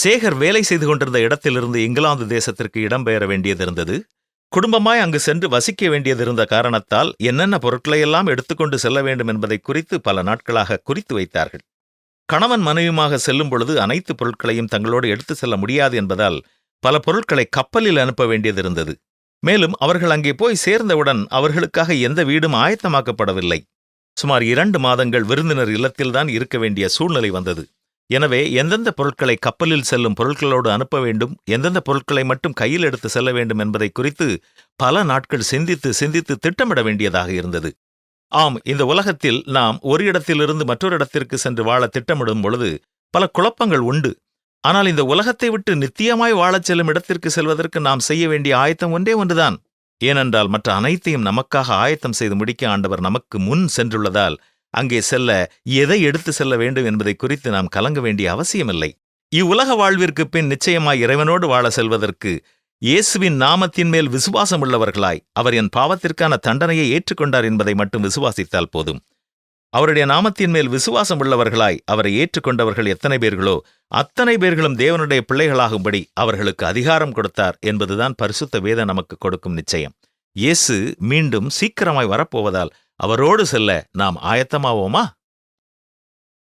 சேகர் வேலை செய்து கொண்டிருந்த இடத்திலிருந்து இங்கிலாந்து தேசத்திற்கு இடம்பெயர வேண்டியதிருந்தது. குடும்பமாய் அங்கு சென்று வசிக்க வேண்டியதிருந்த காரணத்தால் என்னென்ன பொருட்களையெல்லாம் எடுத்துக்கொண்டு செல்ல வேண்டும் என்பதை குறித்து பல நாட்களாக குறித்து வைத்தார்கள். கணவன் மனைவியுமாக செல்லும் பொழுது அனைத்து பொருட்களையும் தங்களோடு எடுத்து செல்ல முடியாது என்பதால் பல பொருட்களை கப்பலில் அனுப்ப வேண்டியதிருந்தது. மேலும் அவர்கள் அங்கே போய் சேர்ந்தவுடன் அவர்களுக்காக எந்த வீடும் ஆயத்தமாக்கப்படவில்லை. சுமார் இரண்டு மாதங்கள் விருந்தினர் இல்லத்தில்தான் இருக்க வேண்டிய சூழ்நிலை வந்தது. எனவே எந்தெந்த பொருட்களை கப்பலில் செல்லும் பொருட்களோடு அனுப்ப வேண்டும் எந்தெந்த பொருட்களை மட்டும் கையில் எடுத்து செல்ல வேண்டும் என்பதை குறித்து பல நாட்கள் சிந்தித்து சிந்தித்து திட்டமிட வேண்டியதாக இருந்தது. ஆம் இந்த உலகத்தில் நாம் ஒரு இடத்திலிருந்து மற்றொரு இடத்திற்கு சென்று வாழ திட்டமிடும் பொழுது பல குழப்பங்கள் உண்டு. ஆனால் இந்த உலகத்தை விட்டு நித்தியமாய் வாழச் செல்லும் இடத்திற்கு செல்வதற்கு நாம் செய்ய வேண்டிய ஆயத்தம் ஒன்றே ஒன்றுதான். ஏனென்றால் மற்ற அனைத்தையும் நமக்காக ஆயத்தம் செய்து முடிக்க ஆண்டவர் நமக்கு முன் சென்றுள்ளதால் அங்கே செல்ல எதை எடுத்து செல்ல வேண்டும் என்பதை குறித்து நாம் கலங்க வேண்டிய அவசியமில்லை. இவ்வுலக வாழ்விற்கு பின் நிச்சயமாய் இறைவனோடு வாழ செல்வதற்கு இயேசுவின் நாமத்தின் மேல் விசுவாசம் உள்ளவர்களாய் அவர் என் பாவத்திற்கான தண்டனையை ஏற்றுக்கொண்டார் என்பதை மட்டும் விசுவாசித்தால் போதும். அவருடைய நாமத்தின் மேல் விசுவாசம் உள்ளவர்களாய் அவரை ஏற்றுக்கொண்டவர்கள் எத்தனை பேர்களோ அத்தனை பேர்களும் தேவனுடைய பிள்ளைகளாகும்படி அவர்களுக்கு அதிகாரம் கொடுத்தார் என்பதுதான் பரிசுத்த வேதம் நமக்கு கொடுக்கும் நிச்சயம். இயேசு மீண்டும் சீக்கிரமாய் வரப்போவதால் அவரோடு செல்ல நாம் ஆயத்தமாவோமா?